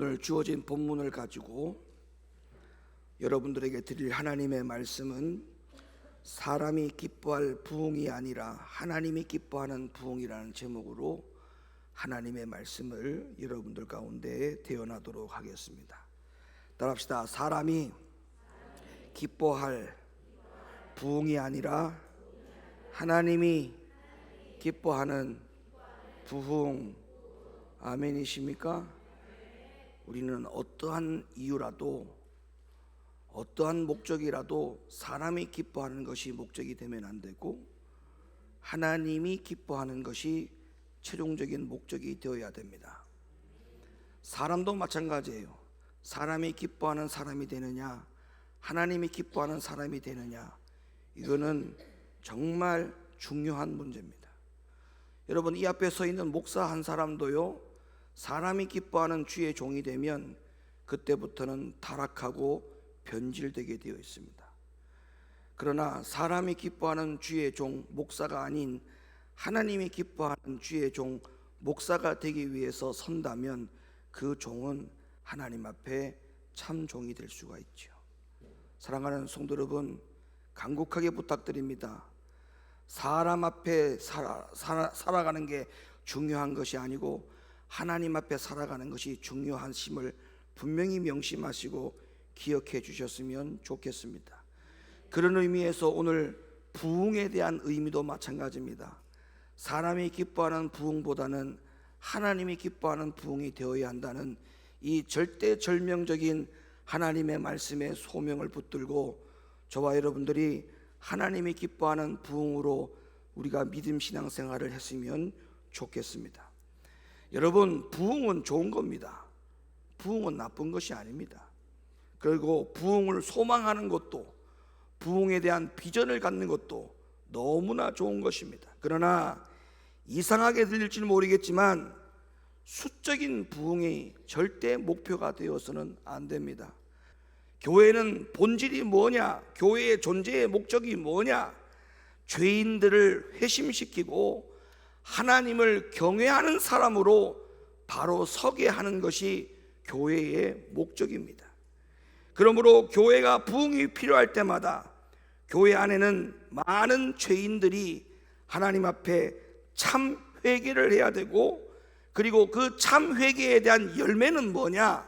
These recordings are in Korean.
오늘 주어진 본문을 가지고 여러분들에게 드릴 하나님의 말씀은 사람이 기뻐할 부흥이 아니라 하나님이 기뻐하는 부흥이라는 제목으로 하나님의 말씀을 여러분들 가운데 대연하도록 하겠습니다. 따라합시다. 사람이 기뻐할 부흥이 아니라 하나님이 기뻐하는 부흥 아멘이십니까? 우리는 어떠한 이유라도 어떠한 목적이라도 사람이 기뻐하는 것이 목적이 되면 안 되고 하나님이 기뻐하는 것이 최종적인 목적이 되어야 됩니다. 사람도 마찬가지예요. 사람이 기뻐하는 사람이 되느냐, 하나님이 기뻐하는 사람이 되느냐, 이거는 정말 중요한 문제입니다. 여러분, 이 앞에 서 있는 목사 한 사람도요, 사람이 기뻐하는 주의 종이 되면 그때부터는 타락하고 변질되게 되어 있습니다. 그러나 사람이 기뻐하는 주의 종 목사가 아닌 하나님이 기뻐하는 주의 종 목사가 되기 위해서 선다면 그 종은 하나님 앞에 참 종이 될 수가 있죠. 사랑하는 성도 여러분, 간곡하게 부탁드립니다. 사람 앞에 살아, 살아, 살아가는 게 중요한 것이 아니고 하나님 앞에 살아가는 것이 중요한 심을 분명히 명심하시고 기억해 주셨으면 좋겠습니다. 그런 의미에서 오늘 부흥에 대한 의미도 마찬가지입니다. 사람이 기뻐하는 부흥보다는 하나님이 기뻐하는 부흥이 되어야 한다는 이 절대절명적인 하나님의 말씀에 소명을 붙들고 저와 여러분들이 하나님이 기뻐하는 부흥으로 우리가 믿음 신앙 생활을 했으면 좋겠습니다. 여러분, 부흥은 좋은 겁니다. 부흥은 나쁜 것이 아닙니다. 그리고 부흥을 소망하는 것도 부흥에 대한 비전을 갖는 것도 너무나 좋은 것입니다. 그러나 이상하게 들릴지는 모르겠지만 수적인 부흥이 절대 목표가 되어서는 안 됩니다. 교회는 본질이 뭐냐? 교회의 존재의 목적이 뭐냐? 죄인들을 회심시키고 하나님을 경외하는 사람으로 바로 서게 하는 것이 교회의 목적입니다. 그러므로 교회가 부흥이 필요할 때마다 교회 안에는 많은 죄인들이 하나님 앞에 참 회개를 해야 되고 그리고 그 참 회개에 대한 열매는 뭐냐?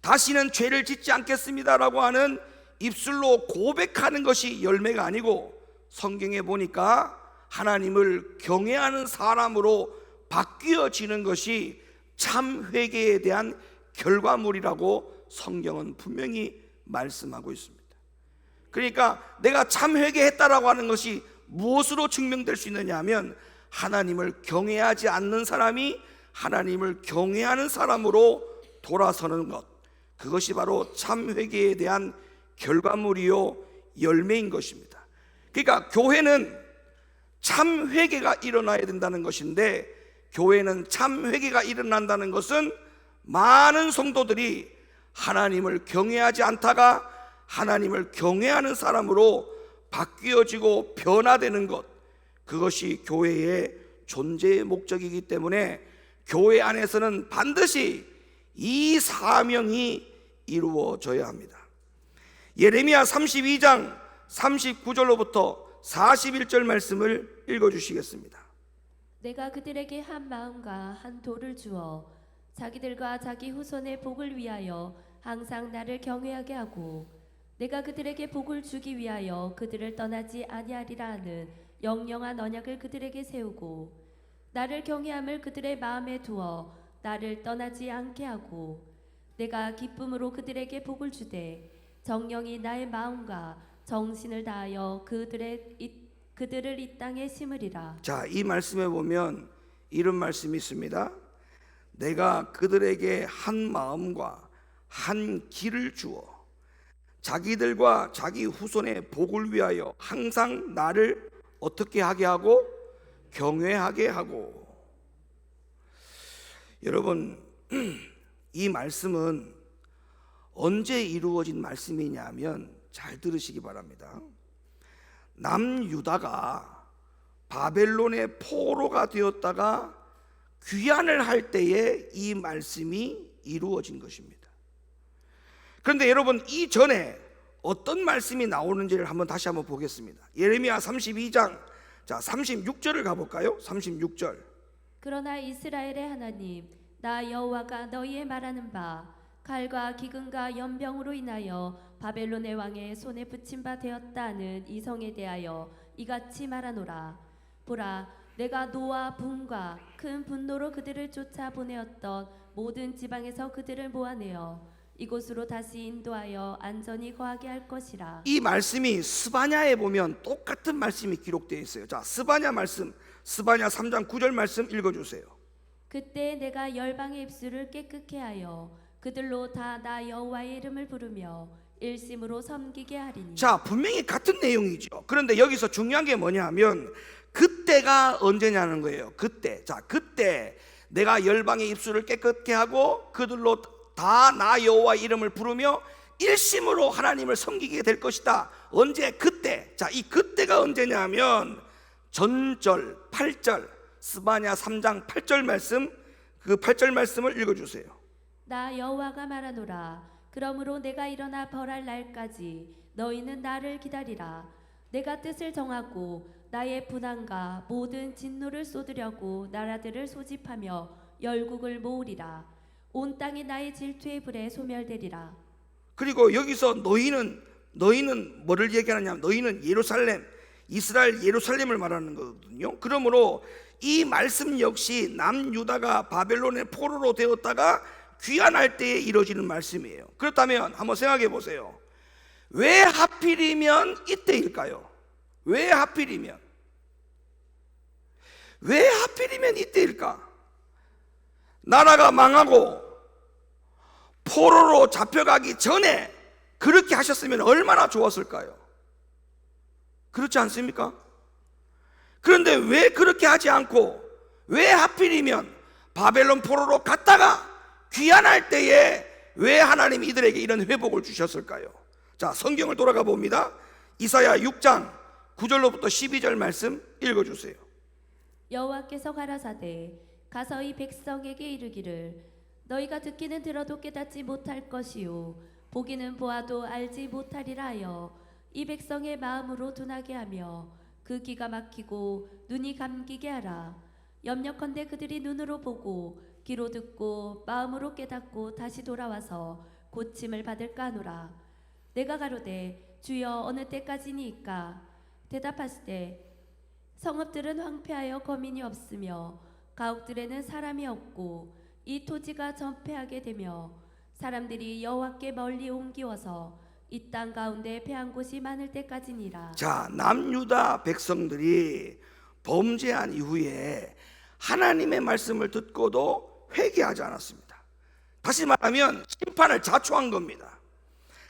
다시는 죄를 짓지 않겠습니다라고 하는 입술로 고백하는 것이 열매가 아니고 성경에 보니까 하나님을 경외하는 사람으로 바뀌어지는 것이 참 회개에 대한 결과물이라고 성경은 분명히 말씀하고 있습니다. 그러니까 내가 참 회개했다라고 하는 것이 무엇으로 증명될 수 있느냐 하면 하나님을 경외하지 않는 사람이 하나님을 경외하는 사람으로 돌아서는 것. 그것이 바로 참 회개에 대한 결과물이요 열매인 것입니다. 그러니까 교회는 참 회개가 일어나야 된다는 것인데 교회는 참 회개가 일어난다는 것은 많은 성도들이 하나님을 경외하지 않다가 하나님을 경외하는 사람으로 바뀌어지고 변화되는 것 그것이 교회의 존재의 목적이기 때문에 교회 안에서는 반드시 이 사명이 이루어져야 합니다. 예레미야 32장 39절로부터 41절 말씀을 읽어 주시겠습니다. 내가 그들에게 한 마음과 한 돌을 주어 자기들과 자기 후손의 복을 위하여 항상 나를 경외하게 하고 내가 그들에게 복을 주기 위하여 그들을 떠나지 아니하리라 하는 영영한 언약을 그들에게 세우고 나를 경외함을 그들의 마음에 두어 나를 떠나지 않게 하고 내가 기쁨으로 그들에게 복을 주되 정령이 나의 마음과 정신을 다하여 그들의 이, 그들을 이 땅에 심으리라 자, 이 말씀에 보면 이런 말씀이 있습니다. 내가 그들에게 한 마음과 한 길을 주어 자기들과 자기 후손의 복을 위하여 항상 나를 어떻게 하게 하고 경외하게 하고 여러분 이 말씀은 언제 이루어진 말씀이냐면 잘 들으시기 바랍니다. 남유다가 바벨론의 포로가 되었다가 귀환을 할 때에 이 말씀이 이루어진 것입니다. 그런데 여러분 이 전에 어떤 말씀이 나오는지를 한번 다시 한번 보겠습니다. 예레미야 32장 자 36절을 가볼까요? 36절. 그러나 이스라엘의 하나님 나 여호와가 너희의 말하는 바 칼과 기근과 연병으로 인하여 바벨론의 왕의 손에 붙임 바 되었다는 이 성에 대하여 이같이 말하노라 보라 내가 노와 분과 큰 분노로 그들을 쫓아 보내었던 모든 지방에서 그들을 모아내어 이곳으로 다시 인도하여 안전히 거하게 할 것이라 이 말씀이 스바냐에 보면 똑같은 말씀이 기록되어 있어요. 자, 스바냐 말씀, 스바냐 3장 9절 말씀 읽어 주세요. 그때 내가 열방의 입술을 깨끗게 하여 그들로 다 나 여호와의 이름을 부르며 일심으로 섬기게 하리니 자, 분명히 같은 내용이죠. 그런데 여기서 중요한 게 뭐냐면 그때가 언제냐는 거예요. 그때. 자, 그때 내가 열방의 입술을 깨끗게 하고 그들로 다 나 여호와 이름을 부르며 일심으로 하나님을 섬기게 될 것이다. 언제? 그때. 자, 이 그때가 언제냐면 전절 8절 스바냐 3장 8절 말씀 그 8절 말씀을 읽어 주세요. 나 여호와가 말하노라 그러므로 내가 일어나 벌할 날까지 너희는 나를 기다리라 내가 뜻을 정하고 나의 분한과 모든 진노를 쏟으려고 나라들을 소집하며 열국을 모으리라 온 땅이 나의 질투의 불에 소멸되리라 그리고 여기서 너희는 너희는 뭐를 얘기하느냐? 너희는 예루살렘, 이스라엘 예루살렘을 말하는 거거든요. 그러므로 이 말씀 역시 남유다가 바벨론의 포로로 되었다가 귀환할 때에 이루어지는 말씀이에요. 그렇다면 한번 생각해 보세요. 왜 하필이면 이때일까요? 왜 하필이면? 왜 하필이면 이때일까? 나라가 망하고 포로로 잡혀가기 전에 그렇게 하셨으면 얼마나 좋았을까요? 그렇지 않습니까? 그런데 왜 그렇게 하지 않고 왜 하필이면 바벨론 포로로 갔다가 귀환할 때에 왜 하나님이 이들에게 이런 회복을 주셨을까요? 자, 성경을 돌아가 봅니다. 이사야 6장 9절로부터 12절 말씀 읽어 주세요. 여호와께서 가라사대 가서 이 백성에게 이르기를 너희가 듣기는 들어도 깨닫지 못할 것이요 보기는 보아도 알지 못하리라 하여 이 백성의 마음으로 둔하게 하며 그 귀가 막히고 눈이 감기게 하라 염려컨대 그들이 눈으로 보고 귀로 듣고 마음으로 깨닫고 다시 돌아와서 고침을 받을까 하노라. 내가 가로되 주여 어느 때까지니이까? 대답하시되 성읍들은 황폐하여 거민이 없으며 가옥들에는 사람이 없고 이 토지가 전폐하게 되며 사람들이 여호와께 멀리 옮기워서 이 땅 가운데 패한 곳이 많을 때까지니라. 자, 남유다 백성들이 범죄한 이후에 하나님의 말씀을 듣고도 회개하지 않았습니다. 다시 말하면 심판을 자초한 겁니다.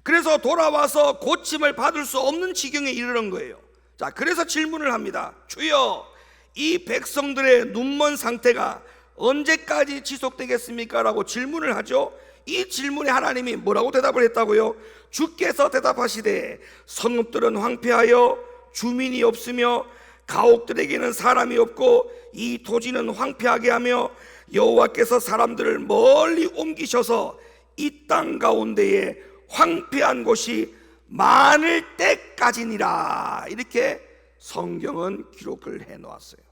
그래서 돌아와서 고침을 받을 수 없는 지경에 이르는 거예요. 자, 그래서 질문을 합니다. 주여, 이 백성들의 눈먼 상태가 언제까지 지속되겠습니까? 라고 질문을 하죠. 이 질문에 하나님이 뭐라고 대답을 했다고요? 주께서 대답하시되 성읍들은 황폐하여 주민이 없으며 가옥들에게는 사람이 없고 이 토지는 황폐하게 하며 여호와께서 사람들을 멀리 옮기셔서 이 땅 가운데에 황폐한 곳이 많을 때까지니라 이렇게 성경은 기록을 해 놓았어요.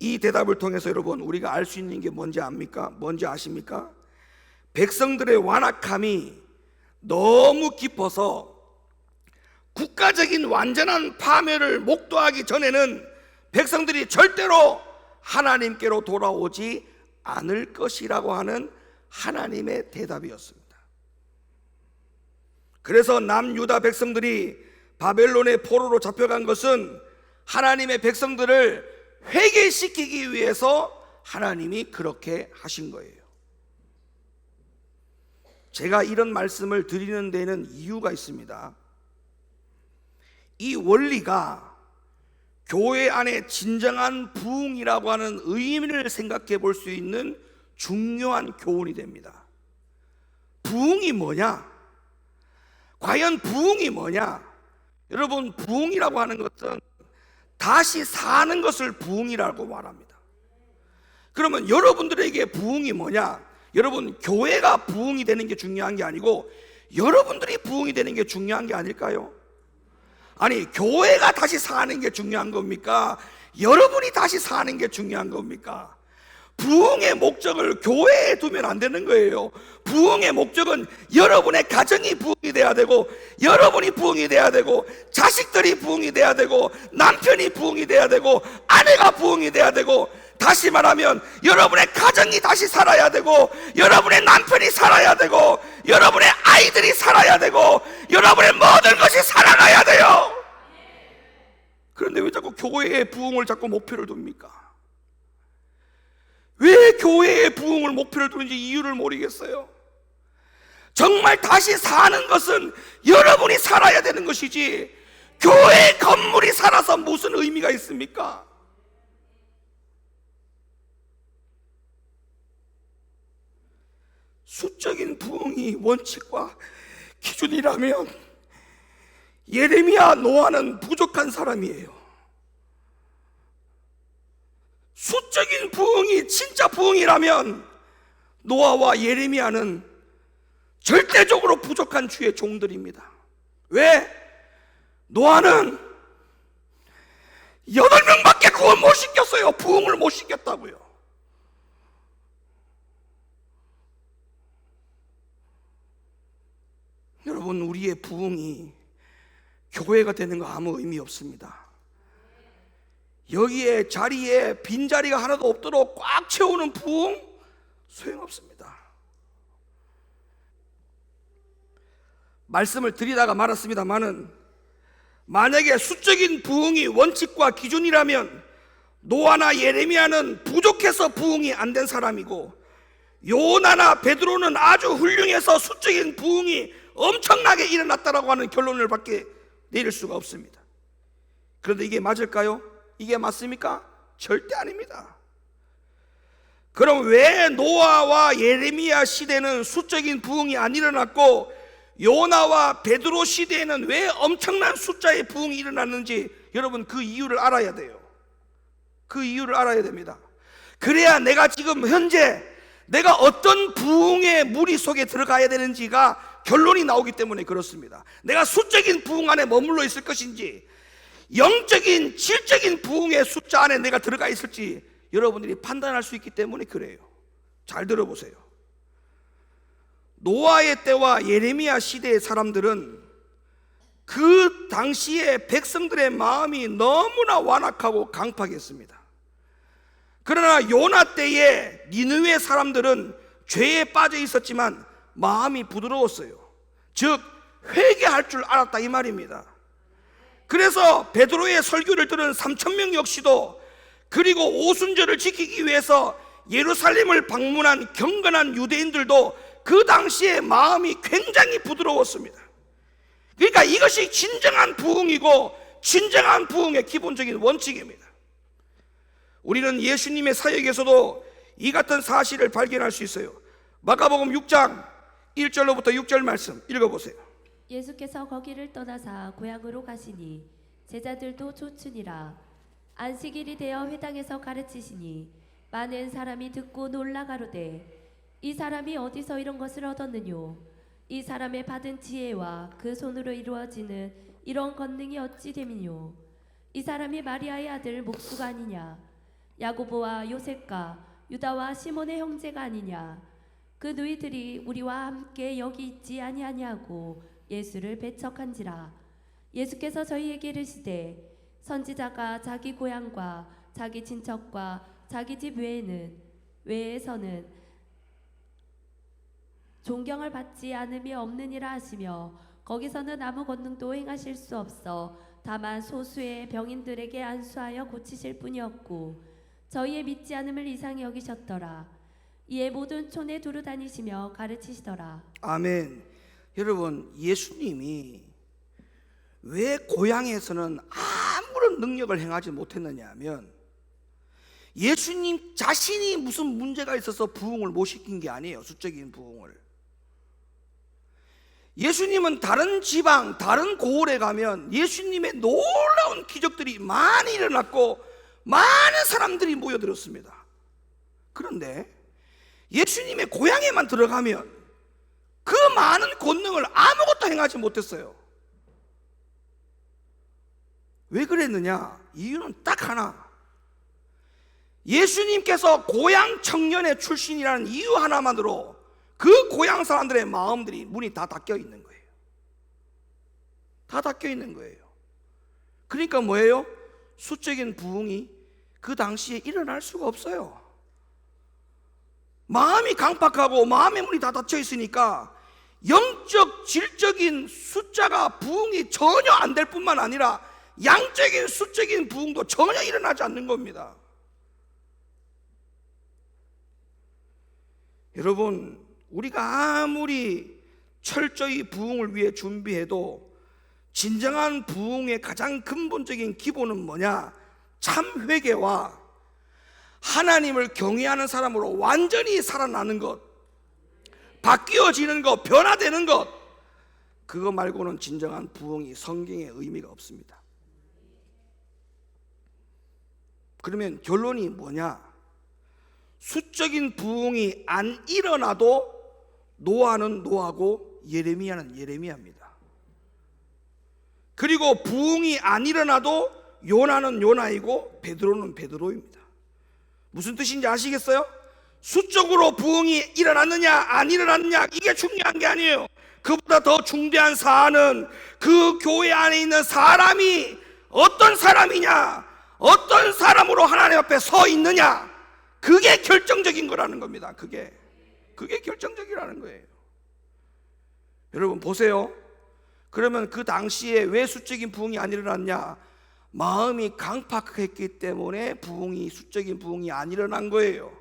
이 대답을 통해서 여러분 우리가 알 수 있는 게 뭔지 압니까? 뭔지 아십니까? 백성들의 완악함이 너무 깊어서 국가적인 완전한 파멸을 목도하기 전에는 백성들이 절대로 하나님께로 돌아오지 않을 것이라고 하는 하나님의 대답이었습니다. 그래서 남유다 백성들이 바벨론의 포로로 잡혀간 것은 하나님의 백성들을 회개시키기 위해서 하나님이 그렇게 하신 거예요. 제가 이런 말씀을 드리는 데는 이유가 있습니다. 이 원리가 교회 안에 진정한 부흥이라고 하는 의미를 생각해 볼 수 있는 중요한 교훈이 됩니다. 부흥이 뭐냐? 과연 부흥이 뭐냐? 여러분, 부흥이라고 하는 것은 다시 사는 것을 부흥이라고 말합니다. 그러면 여러분들에게 부흥이 뭐냐? 여러분 교회가 부흥이 되는 게 중요한 게 아니고 여러분들이 부흥이 되는 게 중요한 게 아닐까요? 아니 교회가 다시 사는 게 중요한 겁니까? 여러분이 다시 사는 게 중요한 겁니까? 부흥의 목적을 교회에 두면 안 되는 거예요. 부흥의 목적은 여러분의 가정이 부흥이 돼야 되고, 여러분이 부흥이 돼야 되고, 자식들이 부흥이 돼야 되고, 남편이 부흥이 돼야 되고, 아내가 부흥이 돼야 되고, 다시 말하면 여러분의 가정이 다시 살아야 되고, 여러분의 남편이 살아야 되고, 여러분의 아이들이 살아야 되고, 여러분의 모든 것이 살아나야 돼요. 그런데 왜 자꾸 교회의 부흥을 자꾸 목표를 둡니까? 왜 교회의 부흥을 목표를 두는지 이유를 모르겠어요. 정말 다시 사는 것은 여러분이 살아야 되는 것이지 교회 건물이 살아서 무슨 의미가 있습니까? 수적인 부흥이 원칙과 기준이라면 예레미야 노아는 부족한 사람이에요. 수적인 부흥이 진짜 부흥이라면 노아와 예레미야는 절대적으로 부족한 주의 종들입니다. 왜? 노아는 여덟 명밖에 구원 못 시켰어요. 부흥을 못 시켰다고요. 여러분, 우리의 부흥이 교회가 되는 거 아무 의미 없습니다. 여기에 자리에 빈 자리가 하나도 없도록 꽉 채우는 부흥 소용없습니다. 말씀을 드리다가 말았습니다만은 만약에 수적인 부흥이 원칙과 기준이라면 노아나 예레미야는 부족해서 부흥이 안 된 사람이고 요나나 베드로는 아주 훌륭해서 수적인 부흥이 엄청나게 일어났다라고 하는 결론을 밖에 내릴 수가 없습니다. 그런데 이게 맞을까요? 이게 맞습니까? 절대 아닙니다. 그럼 왜 노아와 예레미야 시대는 수적인 부흥이 안 일어났고 요나와 베드로 시대에는 왜 엄청난 숫자의 부흥이 일어났는지 여러분 그 이유를 알아야 돼요. 그 이유를 알아야 됩니다. 그래야 내가 지금 현재 내가 어떤 부흥의 무리 속에 들어가야 되는지가 결론이 나오기 때문에 그렇습니다. 내가 수적인 부흥 안에 머물러 있을 것인지 영적인 질적인 부흥의 숫자 안에 내가 들어가 있을지 여러분들이 판단할 수 있기 때문에 그래요. 잘 들어보세요. 노아의 때와 예레미야 시대의 사람들은 그 당시에 백성들의 마음이 너무나 완악하고 강팍했습니다. 그러나 요나 때에 니느웨 사람들은 죄에 빠져 있었지만 마음이 부드러웠어요. 즉 회개할 줄 알았다 이 말입니다. 그래서 베드로의 설교를 들은 3천 명 역시도 그리고 오순절을 지키기 위해서 예루살렘을 방문한 경건한 유대인들도 그 당시에 마음이 굉장히 부드러웠습니다. 그러니까 이것이 진정한 부흥이고 진정한 부흥의 기본적인 원칙입니다. 우리는 예수님의 사역에서도 이 같은 사실을 발견할 수 있어요. 마가복음 6장 1절로부터 6절 말씀 읽어보세요. 예수께서 거기를 떠나사 고향으로 가시니 제자들도 쫓으니라. 안식일이 되어 회당에서 가르치시니 많은 사람이 듣고 놀라 가로되 이 사람이 어디서 이런 것을 얻었느뇨? 이 사람의 받은 지혜와 그 손으로 이루어지는 이런 권능이 어찌 됨이뇨? 이 사람이 마리아의 아들 목수가 아니냐? 야고보와 요셉과 유다와 시몬의 형제가 아니냐 그 너희들이 우리와 함께 여기 있지 아니하냐고 예수를 배척한지라. 예수께서 저희에게 이르시되 선지자가 자기 고향과 자기 친척과 자기 집 외에는 외에서는 존경을 받지 않음이 없느니라 하시며 거기서는 아무 권능도 행하실 수 없어 다만 소수의 병인들에게 안수하여 고치실 뿐이었고 저희의 믿지 않음을 이상히 여기셨더라 이에 모든 촌에 두루 다니시며 가르치시더라 아멘. 여러분, 예수님이 왜 고향에서는 아무런 능력을 행하지 못했느냐 하면 예수님 자신이 무슨 문제가 있어서 부흥을 못 시킨 게 아니에요. 수적인 부흥을. 예수님은 다른 지방, 다른 고을에 가면 예수님의 놀라운 기적들이 많이 일어났고 많은 사람들이 모여들었습니다. 그런데 예수님의 고향에만 들어가면 그 많은 권능을 아무것도 행하지 못했어요. 왜 그랬느냐? 이유는 딱 하나. 예수님께서 고향 청년의 출신이라는 이유 하나만으로 그 고향 사람들의 마음들이 문이 다 닫혀 있는 거예요. 다 닫혀 있는 거예요. 그러니까 뭐예요? 수적인 부흥이 그 당시에 일어날 수가 없어요. 마음이 강팍하고 마음의 문이 다 닫혀 있으니까 영적 질적인 숫자가 부흥이 전혀 안 될 뿐만 아니라 양적인 수적인 부흥도 전혀 일어나지 않는 겁니다. 여러분, 우리가 아무리 철저히 부흥을 위해 준비해도 진정한 부흥의 가장 근본적인 기본은 뭐냐? 참 회개와 하나님을 경외하는 사람으로 완전히 살아나는 것, 바뀌어지는 것, 변화되는 것, 그거 말고는 진정한 부흥이 성경에 의미가 없습니다. 그러면 결론이 뭐냐? 수적인 부흥이 안 일어나도 노아는 노아고 예레미야는 예레미야입니다. 그리고 부흥이 안 일어나도 요나는 요나이고 베드로는 베드로입니다. 무슨 뜻인지 아시겠어요? 수적으로 부흥이 일어났느냐 안 일어났느냐 이게 중요한 게 아니에요. 그보다 더 중대한 사안은 그 교회 안에 있는 사람이 어떤 사람이냐, 어떤 사람으로 하나님 앞에 서 있느냐, 그게 결정적인 거라는 겁니다. 그게 그게 결정적이라는 거예요. 여러분 보세요. 그러면 그 당시에 왜 수적인 부흥이 안 일어났냐? 마음이 강팍했기 때문에 부흥이 수적인 부흥이 안 일어난 거예요.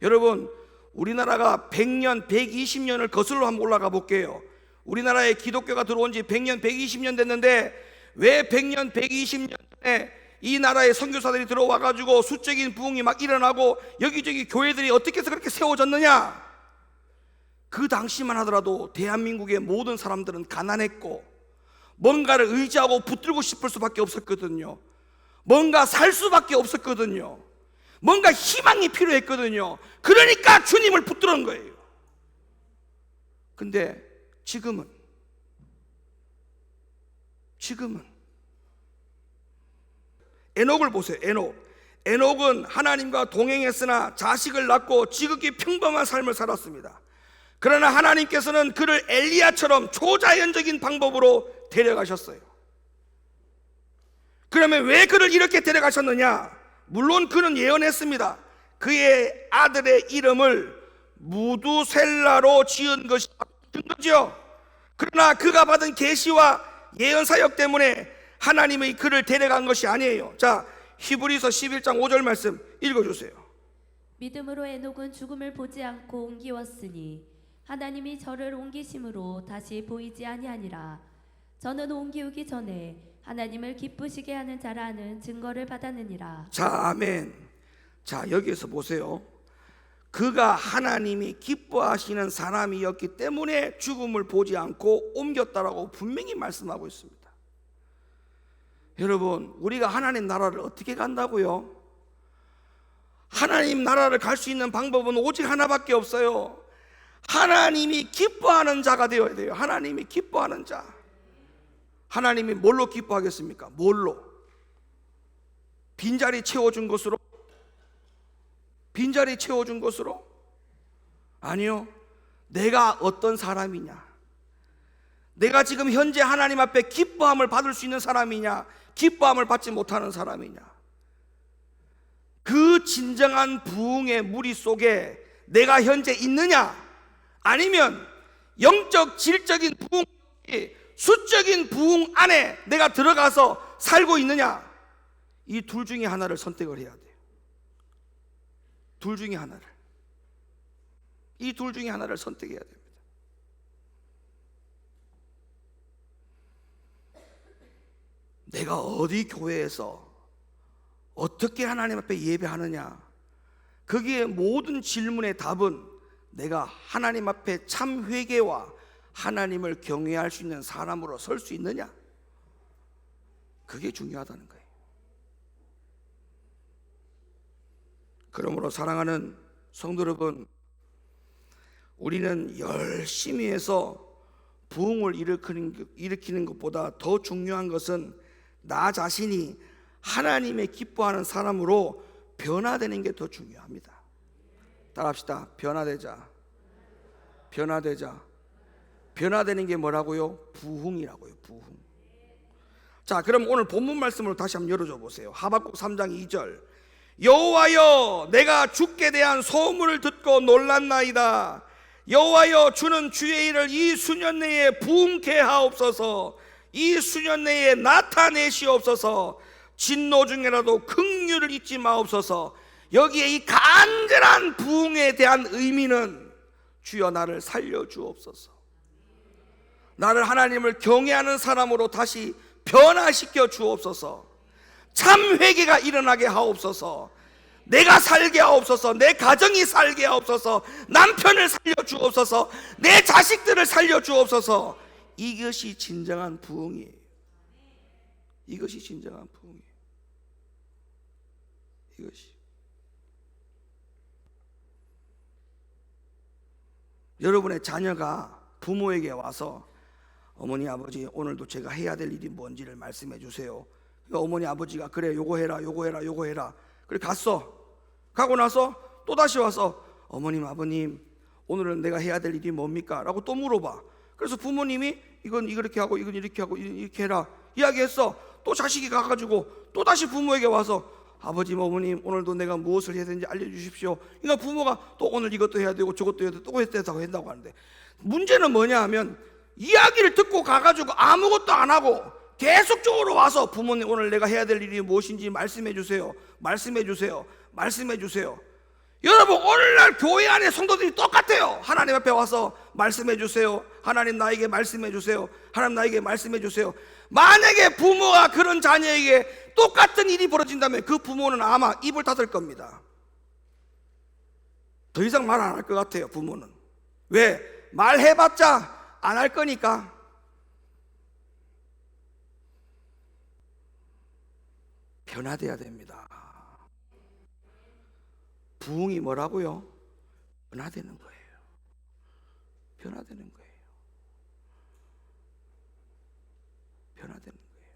여러분 우리나라가 100년, 120년을 거슬러 한번 올라가 볼게요. 우리나라에 기독교가 들어온 지 100년, 120년 됐는데 왜 100년, 120년 전에 이 나라에 선교사들이 들어와 가지고 수적인 부흥이 막 일어나고 여기저기 교회들이 어떻게 해서 그렇게 세워졌느냐? 그 당시만 하더라도 대한민국의 모든 사람들은 가난했고 뭔가를 의지하고 붙들고 싶을 수밖에 없었거든요. 뭔가 살 수밖에 없었거든요. 뭔가 희망이 필요했거든요. 그러니까 주님을 붙들은 거예요. 근데 지금은 지금은 에녹을 보세요. 에녹. 에녹은 하나님과 동행했으나 자식을 낳고 지극히 평범한 삶을 살았습니다. 그러나 하나님께서는 그를 엘리야처럼 초자연적인 방법으로 데려가셨어요. 그러면 왜 그를 이렇게 데려가셨느냐? 물론 그는 예언했습니다. 그의 아들의 이름을 무두셀라로 지은 것이 거죠. 그러나 그가 받은 계시와 예언 사역 때문에 하나님의 그를 데려간 것이 아니에요. 자, 히브리서 11장 5절 말씀 읽어 주세요. 믿음으로 에녹은 죽음을 보지 않고 옮기웠으니 하나님이 저를 옮기심으로 다시 보이지 아니하니라 저는 옮기우기 전에 하나님을 기쁘시게 하는 자라는 증거를 받았느니라 자, 아멘. 자, 여기에서 보세요. 그가 하나님이 기뻐하시는 사람이었기 때문에 죽음을 보지 않고 옮겼다라고 분명히 말씀하고 있습니다. 여러분, 우리가 하나님 나라를 어떻게 간다고요? 하나님 나라를 갈 수 있는 방법은 오직 하나밖에 없어요. 하나님이 기뻐하는 자가 되어야 돼요. 하나님이 기뻐하는 자. 하나님이 뭘로 기뻐하겠습니까? 뭘로? 빈자리 채워준 것으로? 빈자리 채워준 것으로? 아니요. 내가 어떤 사람이냐? 내가 지금 현재 하나님 앞에 기뻐함을 받을 수 있는 사람이냐? 기뻐함을 받지 못하는 사람이냐? 그 진정한 부흥의 무리 속에 내가 현재 있느냐? 아니면 영적 질적인 부흥, 수적인 부흥 안에 내가 들어가서 살고 있느냐? 이 둘 중에 하나를 선택을 해야 돼요. 둘 중에 하나를. 이 둘 중에 하나를 선택해야 됩니다. 내가 어디 교회에서 어떻게 하나님 앞에 예배하느냐? 거기에 모든 질문의 답은 내가 하나님 앞에 참 회개와 하나님을 경외할 수 있는 사람으로 설 수 있느냐? 그게 중요하다는 거예요. 그러므로 사랑하는 성도 여러분, 우리는 열심히 해서 부흥을 일으키는, 것- 일으키는 것보다 더 중요한 것은 나 자신이 하나님의 기뻐하는 사람으로 변화되는 게 더 중요합니다. 따라합시다. 변화되자. 변화되자. 변화되는 게 뭐라고요? 부흥이라고요. 부흥. 자, 그럼 오늘 본문 말씀으로 다시 한번 열어줘 보세요. 하박국 3장 2절. 여호와여, 내가 주께 대한 소문을 듣고 놀랐나이다. 여호와여, 주는 주의 일을 이 수년 내에 부흥케 하옵소서. 이 수년 내에 나타내시옵소서. 진노 중에라도 긍휼을 잊지 마옵소서. 여기에 이 간절한 부흥에 대한 의미는 주여 나를 살려 주옵소서. 나를 하나님을 경외하는 사람으로 다시 변화시켜 주옵소서. 참 회개가 일어나게 하옵소서. 내가 살게 하옵소서. 내 가정이 살게 하옵소서. 남편을 살려 주옵소서. 내 자식들을 살려 주옵소서. 이것이 진정한 부흥이에요. 이것이 진정한 부흥이에요. 이것이. 여러분의 자녀가 부모에게 와서 어머니 아버지 오늘도 제가 해야 될 일이 뭔지를 말씀해 주세요. 그러니까 어머니 아버지가 그래 요거 해라 요거 해라 요거 해라. 그래 갔어. 가고 나서 또 다시 와서 어머님 아버님 오늘은 내가 해야 될 일이 뭡니까? 라고 또 물어봐. 그래서 부모님이 이건 이렇게 하고 이건 이렇게 하고 이렇게 해라 이야기했어. 또 자식이 가가지고 또 다시 부모에게 와서 아버지 어머님 오늘도 내가 무엇을 해야 되는지 알려주십시오. 그러니까 부모가 또 오늘 이것도 해야 되고 저것도 해야 되고 또 된다고 한다고 하는데 문제는 뭐냐 하면 이야기를 듣고 가가지고 아무것도 안 하고 계속적으로 와서 부모님 오늘 내가 해야 될 일이 무엇인지 말씀해 주세요. 말씀해 주세요. 말씀해 주세요. 여러분 오늘날 교회 안에 성도들이 똑같아요. 하나님 앞에 와서 말씀해 주세요. 하나님 나에게 말씀해 주세요. 하나님 나에게 말씀해 주세요. 만약에 부모가 그런 자녀에게 똑같은 일이 벌어진다면 그 부모는 아마 입을 닫을 겁니다. 더 이상 말 안 할 것 같아요. 부모는 왜 말해봤자 안 할 거니까. 변화돼야 됩니다. 부흥이 뭐라고요? 변화되는 거예요. 변화되는 거예요. 변화되는 거예요.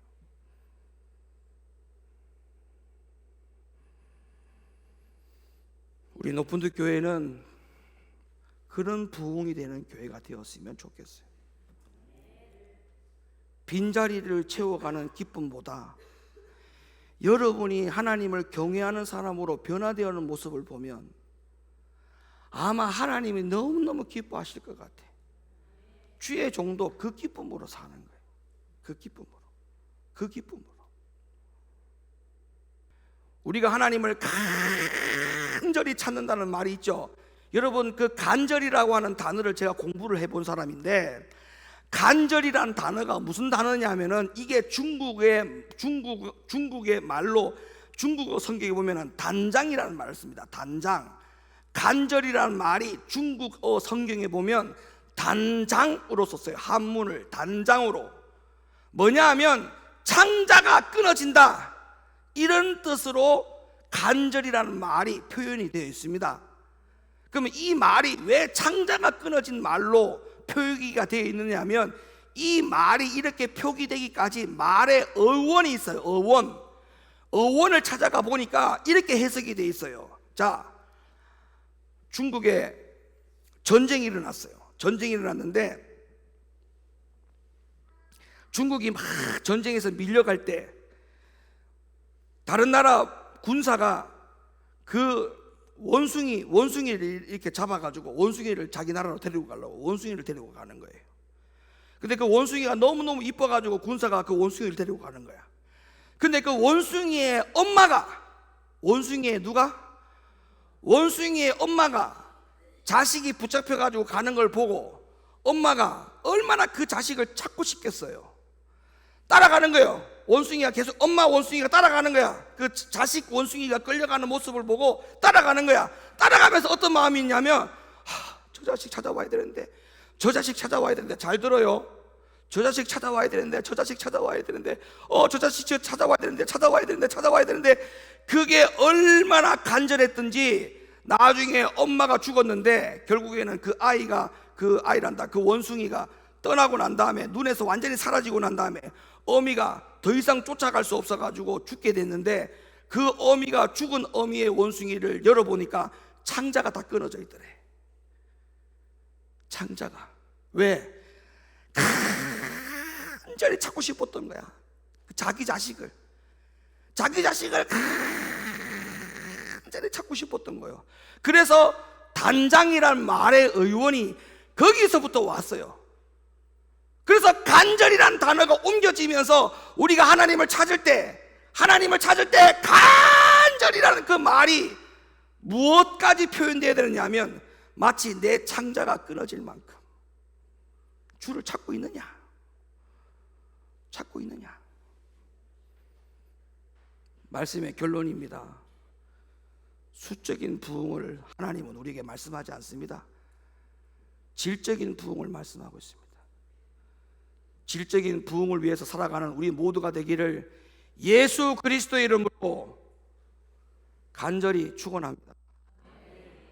우리 높은도 교회는 그런 부흥이 되는 교회가 되었으면 좋겠어요. 빈자리를 채워가는 기쁨보다 여러분이 하나님을 경외하는 사람으로 변화되어가는 모습을 보면 아마 하나님이 너무너무 기뻐하실 것 같아. 주의 종도 그 기쁨으로 사는 거예요. 그 기쁨으로. 그 기쁨으로. 우리가 하나님을 간절히 찾는다는 말이 있죠. 여러분 그 간절이라고 하는 단어를 제가 공부를 해본 사람인데 간절이란 단어가 무슨 단어냐면은 이게 중국의 중국 중국의 말로 중국어 성경에 보면은 단장이라는 말을 씁니다. 단장. 간절이라는 말이 중국어 성경에 보면 단장으로 썼어요. 한문을 단장으로. 뭐냐 하면 창자가 끊어진다. 이런 뜻으로 간절이라는 말이 표현이 되어 있습니다. 그러면 이 말이 왜 창자가 끊어진 말로 표기가 되어 있느냐 하면 이 말이 이렇게 표기되기까지 말에 어원이 있어요. 어원. 어원을 찾아가 보니까 이렇게 해석이 되어 있어요. 자, 중국에 전쟁이 일어났어요. 전쟁이 일어났는데 중국이 막 전쟁에서 밀려갈 때 다른 나라 군사가 그 원숭이 원숭이를 이렇게 잡아가지고 원숭이를 자기 나라로 데리고 가려고 원숭이를 데리고 가는 거예요. 근데 그 원숭이가 너무 너무 이뻐가지고 군사가 그 원숭이를 데리고 가는 거야. 근데 그 원숭이의 엄마가 원숭이의 누가 원숭이의 엄마가 자식이 붙잡혀가지고 가는 걸 보고 엄마가 얼마나 그 자식을 찾고 싶겠어요. 따라가는 거예요. 원숭이가 계속 엄마 원숭이가 따라가는 거야. 그 자식 원숭이가 끌려가는 모습을 보고 따라가는 거야. 따라가면서 어떤 마음이 있냐면 하, 저 자식 찾아와야 되는데 저 자식 찾아와야 되는데 잘 들어요. 저 자식 찾아와야 되는데 저 자식 찾아와야 되는데 어 저 자식 저 찾아와야 되는데 찾아와야 되는데 찾아와야 되는데 그게 얼마나 간절했든지 나중에 엄마가 죽었는데 결국에는 그 아이가 그 아이란다 그 원숭이가 떠나고 난 다음에 눈에서 완전히 사라지고 난 다음에 어미가 더 이상 쫓아갈 수 없어 가지고 죽게 됐는데 그 어미가 죽은 어미의 원숭이를 열어보니까 창자가 다 끊어져 있더래. 창자가. 왜? 간절히 찾고 싶었던 거야. 자기 자식을. 자기 자식을 간절히 찾고 싶었던 거예요. 그래서 단장이란 말의 의원이 거기서부터 왔어요. 그래서 간절이란 단어가 옮겨지면서 우리가 하나님을 찾을 때, 하나님을 찾을 때 간절이라는 그 말이 무엇까지 표현되어야 되느냐면 마치 내 창자가 끊어질 만큼 주를 찾고 있느냐? 찾고 있느냐? 말씀의 결론입니다. 수적인 부흥을 하나님은 우리에게 말씀하지 않습니다. 질적인 부흥을 말씀하고 있습니다. 질적인 부흥을 위해서 살아가는 우리 모두가 되기를 예수 그리스도의 이름으로 간절히 축원합니다.